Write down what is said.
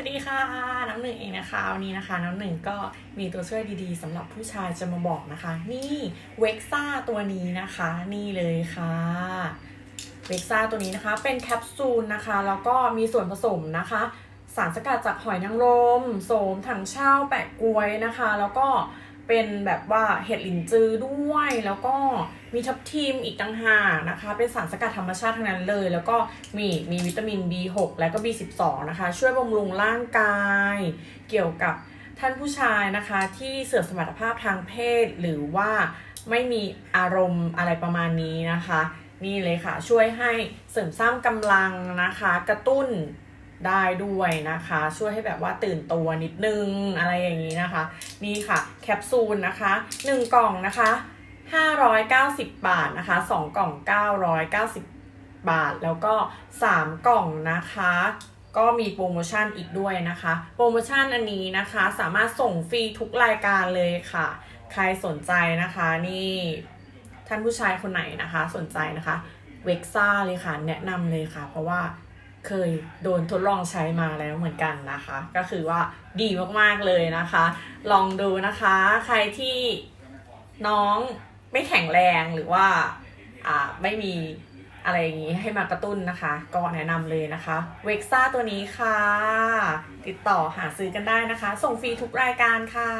สวัสดีค่ะน้ำหนึ่งเองนะคะวันนี้นะคะน้ำหนึ่งก็มีตัวช่วยดีๆสำหรับผู้ชายจะมาบอกนะคะ นี่เวกซ่าตัวนี้นะคะ นี่เลยค่ะเวกซ่าตัวนี้นะคะ เป็นแคปซูลนะคะ แล้วก็มีส่วนผสมนะคะ สารสกัดจากหอยนางรมโสมถังเช่าแปะกล้วยนะคะ แล้วก็ เป็นแบบว่าเห็ดหลินจือด้วย แล้วก็มีทับทิมอีกต่างหากนะคะ เป็นสารสกัดธรรมชาติทั้งนั้นเลย แล้วก็มีมีวิตามิน B6 และก็ B12 นะคะ ช่วยบำรุงร่างกาย เกี่ยวกับท่านผู้ชายนะคะที่เสื่อมสมรรถภาพทางเพศ หรือว่าไม่มีอารมณ์อะไรประมาณนี้นะคะ นี่เลยค่ะช่วยให้เสริมสร้างกำลังนะคะ กระตุ้น ได้ด้วยนะคะ ช่วยให้แบบว่าตื่นตัวนิดนึงอะไรอย่างนี้นะคะ นี่ค่ะแคปซูลนะคะ 1 กล่องนะคะ 590 บาทนะคะ 2 กล่อง 990 บาท แล้วก็ 3 กล่องนะคะก็มีโปรโมชั่นอีกด้วยนะคะ โปรโมชั่นอันนี้นะคะสามารถส่งฟรีทุกรายการเลยค่ะ ใครสนใจนะคะนี่ท่านผู้ชายคนไหนนะคะ สนใจนะคะเว็กซ่าเลยค่ะ แนะนำเลยค่ะ เพราะว่า เคยโดนทดลองใช้มาแล้วเหมือนกันนะคะ ก็คือว่าดีมากๆเลยนะคะ ลองดูนะคะ ใครที่น้องไม่แข็งแรงหรือว่าอ่าไม่มีอะไรอย่างนี้ให้มากระตุ้นนะคะ ก็แนะนำเลยนะคะเวกซ่าตัวนี้ค่ะ ติดต่อหาซื้อกันได้นะคะ ส่งฟรีทุกรายการค่ะ